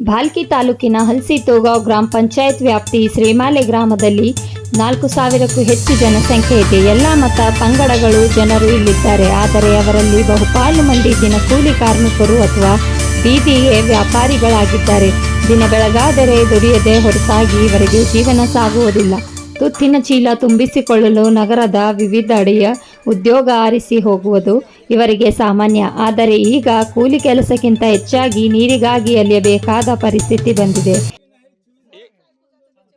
ಭಾಲ್ಕಿ ತಾಲೂಕಿನ ಹಲ್ಸಿತೋಗಾಂವ್ ಗ್ರಾಮ ಪಂಚಾಯತ್ ವ್ಯಾಪ್ತಿ ಶ್ರೀಮಾಲೆ ಗ್ರಾಮದಲ್ಲಿ ನಾಲ್ಕು ಸಾವಿರಕ್ಕೂ ಹೆಚ್ಚು ಜನಸಂಖ್ಯೆ ಇದೆ. ಎಲ್ಲ ಮತ ಪಂಗಡಗಳು ಜನರು ಇಲ್ಲಿದ್ದಾರೆ. ಆದರೆ ಅವರಲ್ಲಿ ಬಹುಪಾಲು ಮಂದಿ ದಿನ ಕೂಲಿ ಕಾರ್ಮಿಕರು ಅಥವಾ ಬೀದಿಗೆ ವ್ಯಾಪಾರಿಗಳಾಗಿದ್ದಾರೆ. ದಿನ ಬೆಳಗಾದರೆ ದುಡಿಯದೆ ಹೊರತಾಗಿ ಇವರಿಗೆ ಜೀವನ ಸಾಗುವುದಿಲ್ಲ. ತುತ್ತಿನ ಚೀಲ ತುಂಬಿಸಿಕೊಳ್ಳಲು ನಗರದ ವಿವಿಧ ಅಡಿಯ ಉದ್ಯೋಗ ಆರಿಸಿ ಹೋಗುವುದು ಇವರಿಗೆ ಸಾಮಾನ್ಯ ಆದರೆ ಈಗ ಕೂಲಿ ಕೆಲಸಕ್ಕಿಂತ ಹೆಚ್ಚಾಗಿ ನೀರಿಗಾಗಿ ಅಲಿಯಬೇಕಾದ ಪರಿಸ್ಥಿತಿ ಬಂದಿದೆ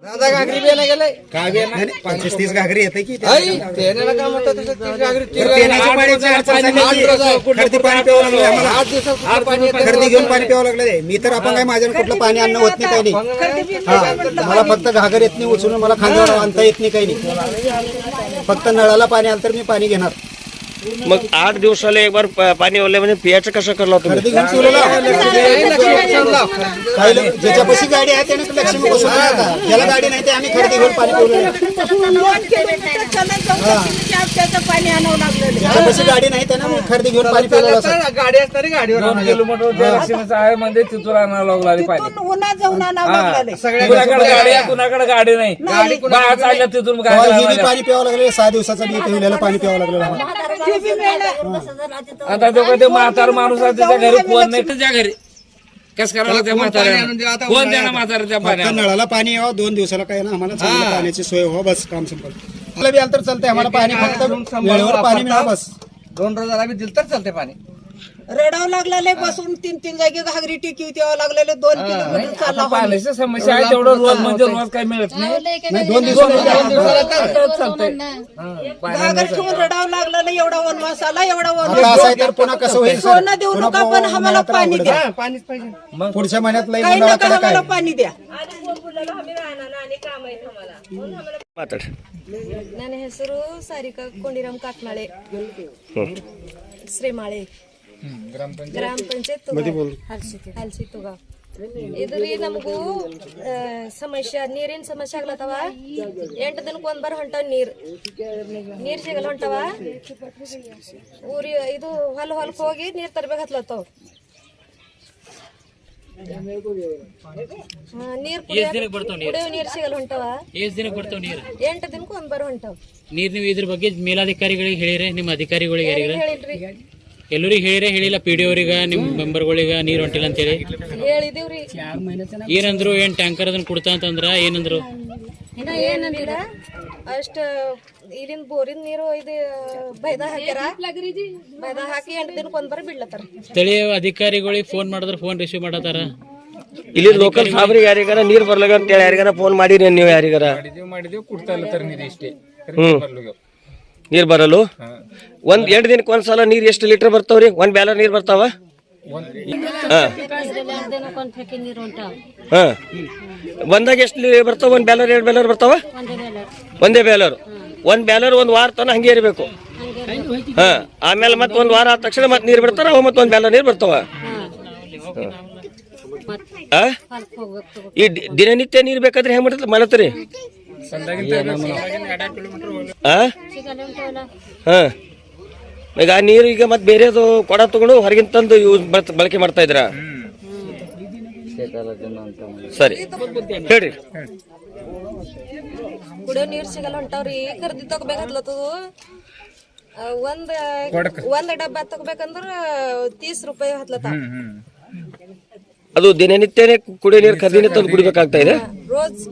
दादा घागरी बी नाही गेले काय बी नाही, पंचवीस तीस घागरी येते की ते? आई तेनेला काय म्हणतात तसं तीस घागरी तीस तर घागरी. पिण्याच्या आठ पाण्याची दिवसात अडचण पाणी- झाली. आठ दिवसात खरेदी पाणी प्यावं लागलं आम्हाला. आठ दिवसात कुठलं पाणी येतं? खरेदी घेऊन पाणी प्यावं लागलं ते. मी तर आपण काय माझ्यानं कुठलं पाणी आणणं होत नाही काही नाही हा मला फक्त घागर येत नाही उचलून मला खांद्यावर आणता येत नाही काही नाही फक्त नळाला पाणी आलं तर मी पाणी घेणार मग आठ दिवसाला एक बार प- पाणी ओले म्हणजे पियाचं कसं करला तुम्ही? ज्याच्यापाशी गाडी आहे त्याने लक्ष्मी बसून आता. ज्याला गाडी नाही ते आम्ही खरेदी घेऊन पाणी पिवलेलं दोन चारशेचं पाणी आणावं ज्याच्यापाशी गाडी नाही त्याने खरेदी घेऊन पाणी पिवलेलं असं चालत गाडी असणारी गाडीवर दोन आणायचं. किलोमीटर आहे म्हणजे तिथून आणावं लागलं पाणी तिथून उन्हात जाऊन आणावं सगळ्या कुणाकडे गाडी आहे कुणाकडे गाडी नाही. बाहेर चालल्या तिथून गाडी ही लावायला. पाणी प्यावं लागलं सहा दिवसाचं बी पिवलेलं पाणी प्यावं लागलं आम्हाला. ते बी मिळणार. आता तो म्हातार माणूस आहे त्याच्या घरी कोण नाही त्याच्या घरी कस करायला त्या कोण पाणी आणून आता कोण फक्त पाण्याला नळाला पाणी यावं दोन दिवसाला काय ना आम्हाला चांगलं पाण्याची सोय हो बस काम संपलं मला बी आलं तर चालतंय. आम्हाला पाणी फक्त वेळेवर पाणी मिळावं बस. दोन रोजाला बी दिलं तर चालते पाणी. रडावं लागलेले बसून. तीन तीन जागी घागरी टिकी द्यावं लागलेले. दोन किलोमीटर चालला आता पाण्याची समस्या आहे. तेवढं रोज म्हणजे रोज काही मिळत नाही. दोन चालतंय. घागर ठेवून रडावं लागलेलं. एवढा वनवास आला एवढा आता वनवास. असं आहे तर पुन्हा कसं होईल सर? सोनं देऊ पुन्हा नका पण आम्हाला पाणी द्या. पाणीच पाहिजे. पुढच्या महिन्यात लई काही उन्हाळा नका कडक आम्हाला आहे पाणी द्या ಮಾತಾಡಿ ನನ್ನ ಹೆಸರು ಸಾರಿಕಾ ಕೊಂಡಿರಾಮ್ ಕಾಟ್ಮಾಳೆ ಶ್ರೀಮಾಳೆ. ಗ್ರಾಮ ಪಂಚಾಯತ್ ಹಲ್ಸಿ ತುಗ. ಇದು ರೀ ನಮಗೂ ಸಮಸ್ಯೆ ನೀರಿನ ಸಮಸ್ಯೆ ಆಗ್ಲತ್ತವ? ಎಂಟು ದಿನಕ್ಕೆ ಒಂದ್ ಬಾರ ಹೊಂಟವ ನೀರ್. ನೀರ್ ಸಿಗಲ್ಲ ಹೊಂಟವ? ಊರಿ ಇದು ಹೊಲ ಹೊಲಕ್ಕೆ ಹೋಗಿ ನೀರ್ ನೀರ್ ಕುಡಿಯೋ ನೀರ್? ಸಿಗಲ್ಲ ಹೊಂಟವ? ಎಷ್ಟ್ ಬರ್ತಾವ ನೀರು? ಎಂಟು ದಿನಕ್ಕೆ ಒಂದ್ ಬರ್ ಹೊಂಟವ. ನೀರ್ ನೀವು ಇದ್ರ ಬಗ್ಗೆ ಮೇಲಾಧಿಕಾರಿಗಳಿಗೆ ಹೇಳಿರಿ ನಿಮ್ಮ ಅಧಿಕಾರಿಗಳಿಗೆ ಯಾರಿಗಾರ ಹೇಳಿಲ್ರಿ. ಎಲ್ಲರಿಗೆ ಹೇಳಿರ ಹೇಳಿಲ್ಲ ಪಿ ಡಿ ಅವ್ರಿಗ ನಿಮ್ ಮೆಂಬರ್ಗಳಿಗ ನೀರ್ ಹೊಂಟಿಲ್ಲ ಅಂತೇಳಿ ಹೇಳಿದೀವ್ರಿ. ಏನಂದ್ರು ಏನ್ ಟ್ಯಾಂಕರ್ ಅದನ್ನ ಕೊಡ್ತಾ ಅಂತಂದ್ರ ಏನಂದ್ರು? ಇನ್ನ ಏನಂದಿರ? ಅಷ್ಟ ಇಲ್ಲಿನ ಬೋರಿನ ನೀರು ಇದು ಬೈದ ಹಾಕ್ಯಾರ. ಬೈದ ಹಾಕಿ ಎಂಟು ದಿನಕ್ಕೆ ಒಂದ್ ಬರ ಬಿಡ್ಲತ್ತಾರ. ಸ್ಥಳೀಯ ಅಧಿಕಾರಿಗಳಿಗೆ ಫೋನ್ ಮಾಡಿದ್ರೆ ಫೋನ್ ರಿಸೀವ್ ಮಾಡತ್ತಾರ. ಇಲ್ಲಿ ಲೋಕಲ್ ಸಾಬ್ರಿಗೆ ಯಾರಿಗಾರ ನೀರ್ ಬರ್ಲಾಗ ಅಂತ ಹೇಳಿ ಯಾರಿಗಾರ ಫೋನ್ ಮಾಡಿರಿ ನೀವು ಯಾರಿಗಾರ? ಮಾಡಿದೀವಿ ಮಾಡಿದೀವಿ ಕೊಡ್ತಾ ಇಲ್ಲ ತರ ನೀರು ಇಷ್ಟೇ. ನೀರ್ ಬರಲು ಒಂದ್ ಎಂಟು ದಿನಕ್ಕೆ ಒಂದ್ಸಲ ನೀರ್ ಎಷ್ಟು ಲೀಟರ್ ಬರ್ತಾವ್ರಿ? ಒಂದ್ ಬ್ಯಾಲರ್ ನೀರ್ ಬರ್ತಾವ? ಒಂದಾಗ ಎಷ್ಟು ಬರ್ತಾವ? ಒಂದ್ ಬ್ಯಾಲರ್ ಎರಡು ಬ್ಯಾಲರ್ ಬರ್ತಾವ? ಒಂದೇ ಬ್ಯಾಲರ್. ಒಂದ್ ಬ್ಯಾಲರ್. ಒಂದ್ ವಾರ ತನ ಹಂಗೆ ಇರಬೇಕು. ಹಾ. ಆಮೇಲೆ ಮತ್ತೆ ಒಂದ್ ವಾರ ಆದ ತಕ್ಷಣ ಮತ್ತೆ ನೀರು ಬಿಡ್ತಾರ ಅವ ಮತ್ತೆ ಒಂದ್ ಬ್ಯಾಲರ್ ನೀರು ಬರ್ತಾವ? ಈ ದಿನನಿತ್ಯ ನೀರ್ ಬೇಕಾದ್ರೆ ಹೆಂಗ್ ಮಾಡ್ತದೆ ಮಲತ್ರಿ ಆ? ಹಾ. ಈಗ ಆ ನೀರು ಈಗ ಮತ್ತೆ ಬೇರೆದು ಕೊಡ ತಗೊಂಡು ಹೊರಗಿನ ತಂದು ಯೂಸ್ ಬಳಕೆ ಮಾಡ್ತಾ ಇದ್ರ ಸರಿ. ಹೇಳಿ ಕುಡಿಯೋ ನೀರು ಸಿಗಲ್ಲ ಹೊಂಟಾವ್ರಿ. ಖರೀದಿ ತಗೋಬೇಕಾಗ್ಲತ್ತದು ಒಂದ್ ಒಂದ್ ಡಬ್ಬ ತಗೋಬೇಕಂದ್ರ ತೀಸ್ ರೂಪಾಯಿ ಹತ್ಲತ್ತಾವ. ಅದು ದಿನನಿತ್ಯನೇ ಕುಡಿಯೋ ನೀರು ಖರೀದಿನೇ ತಂದು ಕುಡಿಬೇಕಾಗ್ತಾ ಇದೆ? ರೋಜ್.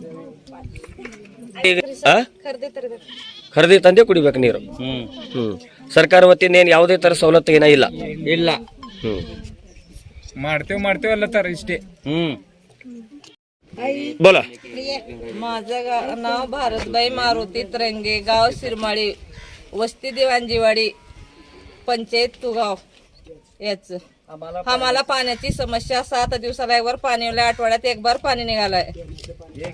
ಖರೀದಿ ತರಬೇಕು. ಖರೀದಿ ತಂದೆ ಕುಡಿಬೇಕು ನೀರು ಹ್ಮ್ ಸರ್ಕಾರ ವತಿಯಿಂದ ಏನು ಯಾವುದೇ ತರ ಸವಲತ್ತು ಏನ ಇಲ್ಲ ಇಲ್ಲ ಹ್ಮ್ ಮಾಡ್ತೇವ್ ಮಾಡ್ತೇವ್ ಅಲ್ಲ ತರ ಇಷ್ಟೇ हम्म. बोला माझं गाव नाव भारतबाई मारुती तरंगे गाव शिरमाळी वस्ती देवांजीवाडी पंचायत तुगाव याच आम्हाला पाण्याची समस्या सात दिवसाला एक बार पाणी आठवड्यात एक बार पाणी. निघालंय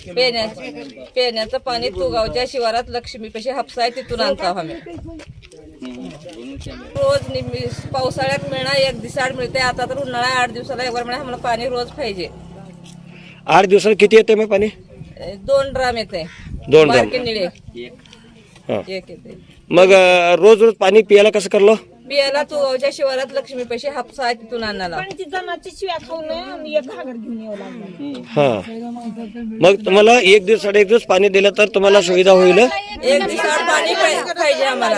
पिण्याचं पिण्याचं पाणी तुगावच्या शिवारात लक्ष्मीपेशी हापसा आहे तिथून आणतो आम्ही. रोज निम्मी पावसाळ्यात मिळणार एक दिवसाआड मिळते आता तर उन्हाळा आठ दिवसाला एक बार मिळणार आम्हाला पाणी रोज पाहिजे. आठ दिवसात किती येते मग पाणी? दोन ड्राम येते दोन ड्राम. निळे. एक. येते मग अं, रोज रोज पाणी पियाला कसं करलो? पियाला तुगावच्या शिवारात लक्ष्मी पैसे हापसा आहे तिथून आणायला. हा. मग तुम्हाला एक दिवस साडे एक दिवस पाणी दिलं तर तुम्हाला सुविधा होईल? एक दिवसावर पाणी पाहि- पाहिजे आम्हाला.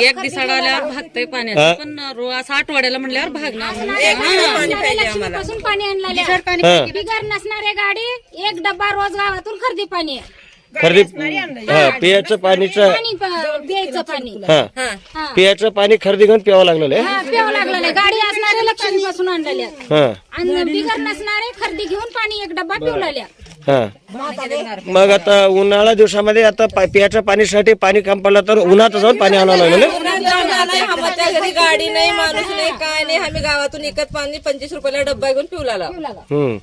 एक दिसाड आल्यावर भागतंय हा. पाण्याचं पण रो- असं आठवड्याला म्हणल्यावर भागणार एक दिवसावर पाणी पाहिजे आम्हाला. पासून पाणी आणलं हा. बिगर नसणारे गाडी एक डब्बा रोज गावातून खरेदी पाणी आहे. खरेदी हा पियाचं पाणीचं पाणी प- पाणी. हा. हा. पियाचं पाणी खरेदी करून प्यावं लागलेलं आहे? हा, प्यावं लागलेलं आहे. गाडी असणारे लक्ष्मी पासून आणलेल्या. हा. आणि बिगर नसणारे खरेदी घेऊन पाणी एक डब्बा पिवलेल्या हा. मग आता उन्हाळा दिवसामध्ये आता पा- पियाच्या पाणीसाठी पाणी कम पडलं तर उन्हात जाऊन पाणी आणावं घरी गाडी नाही माणूस नाही काय नाही. आम्ही गावातून विकत पाणी पंचवीस रुपयाला डब्बा घेऊन पिऊ लागला. हम्म.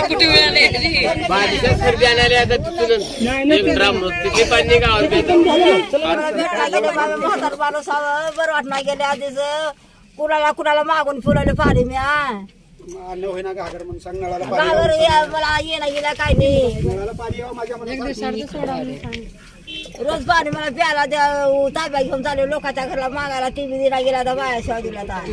कुठे मिळाले म्हातार माणूस बरं वाटणार गेले आधीच. कुणाला कुणाला मागून फुलाले पाणी मी अन्न होईना घागर म्हणून? सांग नळाला पाणी गागर या, मला येणं गेला काय नाही. नळाला पाणी यावं माझ्या मनात रोज पाणी मला प्यायला द्या ताब्या घेऊन चालू लोकांच्या घरला मागायला टीव्ही दिला गेला तर बाया शिवाय दिला तर